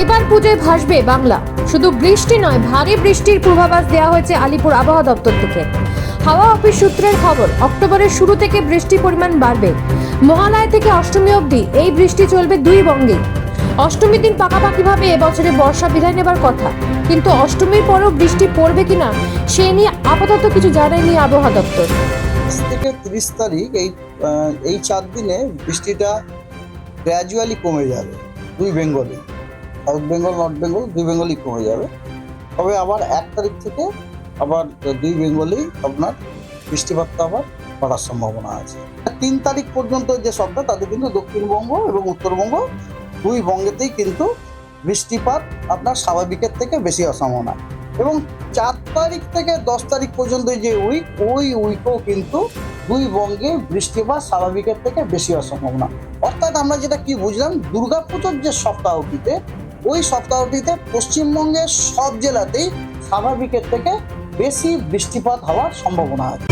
এবার পুজোয় ভাসবে বাংলা। শুধু বৃষ্টি নয়, ভারী বৃষ্টির পূর্বাভাস দেওয়া হয়েছে আলিপুর আবহাওয়া দপ্তর থেকে। হাওয়া অফিস সূত্রের খবর, অক্টোবরের শুরু থেকে বৃষ্টির পরিমাণ বাড়বে। মহালয় থেকে অষ্টমী অবধি এই বৃষ্টি চলবে দুই বঙ্গে। অষ্টমীর দিন পাকাপাকিভাবে এবছরে বর্ষা বিদায় নেবার কথা। কিন্তু অষ্টমীর পরও বৃষ্টি পড়বে কিনা, সে নিয়ে আপাতত কিছু জানায়নি আবহাওয়া দপ্তর। থেকে তিরিশ তারিখ এই এই চার দিনে বৃষ্টিটা গ্র্যাজুয়ালি কমে যাবে দুই বেঙ্গলে। সাউথ বেঙ্গল নর্থ বেঙ্গল দুই বেঙ্গলই কমে যাবে। তবে আবার এক তারিখ থেকে আবার দুই বেঙ্গলেই আপনার বৃষ্টিপাতটা আবার বাড়ার সম্ভাবনা আছে। তিন তারিখ পর্যন্ত যে সপ্তাহ তাতে কিন্তু দক্ষিণবঙ্গ এবং উত্তরবঙ্গ দুই বঙ্গেতেই কিন্তু বৃষ্টিপাত আপনার স্বাভাবিকের থেকে বেশি অসম্ভাবনা। এবং চার তারিখ থেকে দশ তারিখ পর্যন্ত যে উইক ওই উইকও কিন্তু দুই বঙ্গে বৃষ্টিপাত স্বাভাবিকের থেকে বেশি হওয়ার সম্ভাবনা অর্থাৎ আমরা যেটা কি বুঝলাম, দুর্গাপুজোর যে সপ্তাহটিতে ওই সপ্তাহটিতে পশ্চিমবঙ্গের সব জেলাতেই স্বাভাবিকের থেকে বেশি বৃষ্টিপাত হওয়ার সম্ভাবনা আছে।